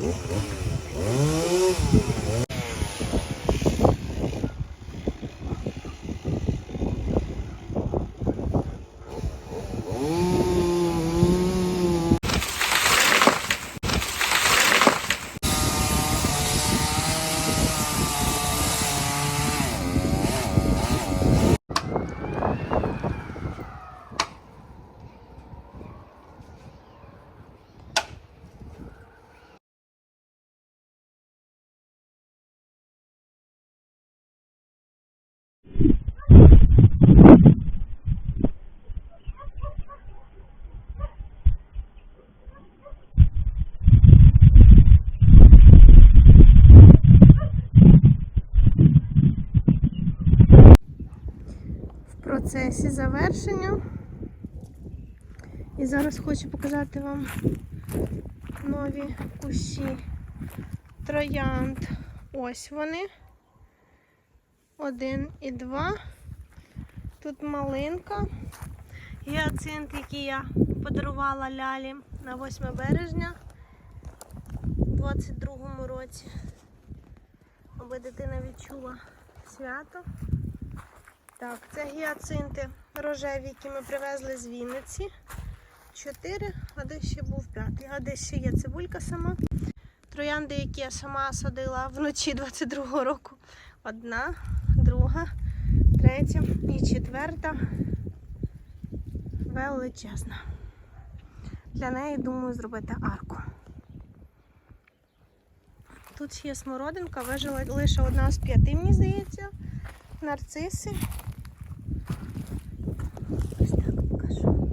Uhum. Процесі завершення. І зараз хочу показати вам нові кущі троянд. Ось вони. Один і два. Тут малинка. Гіацинт, який я подарувала лялі на 8 березня у 22-му році. Аби дитина відчула свято. Так, це гіацинти рожеві, які ми привезли з Вінниці. Чотири, а десь ще був п'ятий. А десь ще є цибулька сама. Троянди, які я сама садила вночі 22-го року. Одна, друга, третя і четверта. Величезна. Для неї думаю зробити арку. Тут ще є смородинка, вижила лише одна з п'яти, мені здається. Нарциси. Ось так покажу.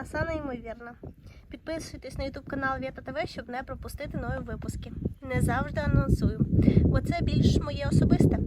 Краса неймовірна. Підписуйтесь на YouTube канал Вєта ТВ, щоб не пропустити нові випуски. Не завжди анонсую, бо це більш моє особисте.